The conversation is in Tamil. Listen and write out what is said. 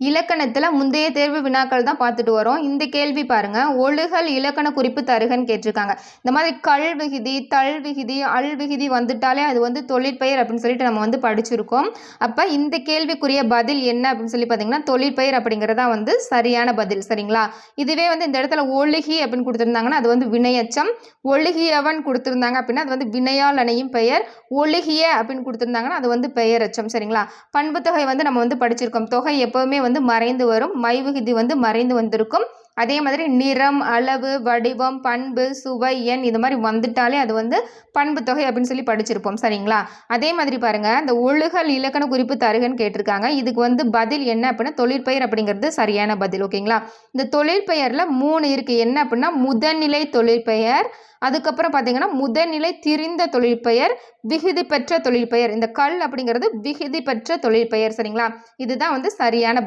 இலக்கணத்தில் முந்தைய தேர்வு வினாக்கள் தான் பார்த்துட்டு வரோம். இந்த கேள்வி பாருங்கள் ஒழுகல் இலக்கண குறிப்பு தருகன்னு கேட்டிருக்காங்க. இந்த மாதிரி கல் விகுதி தல் விகுதி அல் விகுதி வந்துட்டாலே அது வந்து தொழிற்பயிர் அப்படின்னு சொல்லிட்டு நம்ம வந்து படிச்சிருக்கோம். அப்போ இந்த கேள்விக்குரிய பதில் என்ன அப்படின்னு சொல்லி பார்த்தீங்கன்னா தொழிற்பெயர் அப்படிங்கிறதா வந்து சரியான பதில் சரிங்களா? இதுவே வந்து இந்த இடத்துல ஒழுகி அப்படின்னு கொடுத்துருந்தாங்கன்னா அது வந்து வினையச்சம். ஒழுகியவன் கொடுத்துருந்தாங்க அப்படின்னா அது வந்து வினையால் அணையும் பெயர். ஒழுகிய அப்படின்னு கொடுத்துருந்தாங்கன்னா அது வந்து பெயரச்சம் சரிங்களா? பண்பு தொகை வந்து நம்ம வந்து படிச்சிருக்கோம். தொகை எப்போவுமே வந்து மறைந்து வரும். மை விகுதி வந்து மறைந்து வந்திருக்கும். அதே மாதிரி நிறம் அளவு வடிவம் பண்பு சுவை எண் இது மாதிரி வந்துட்டாலே அது வந்து பண்பு தொகை அப்படின்னு சொல்லி படிச்சிருப்போம். சரிங்களா? அதே மாதிரி பாருங்க. இந்த ஒழுகல் இலக்கண குறிப்பு தருகன்னு கேட்டிருக்காங்க. இதுக்கு வந்து பதில் என்ன அப்படின்னா தொழிற்பெயர் அப்படிங்கிறது சரியான பதில். ஓகேங்களா? இந்த தொழிற்பெயரில் மூணு இருக்குது என்ன அப்படின்னா முதல்நிலை தொழிற்பெயர் அதுக்கப்புறம் பார்த்தீங்கன்னா முதல்நிலை திரிந்த தொழிற்பெயர் விகுதி பெற்ற தொழிற்பெயர் இந்த கல் அப்படிங்கிறது விகுதி பெற்ற தொழிற்பெயர் சரிங்களா? இதுதான் வந்து சரியான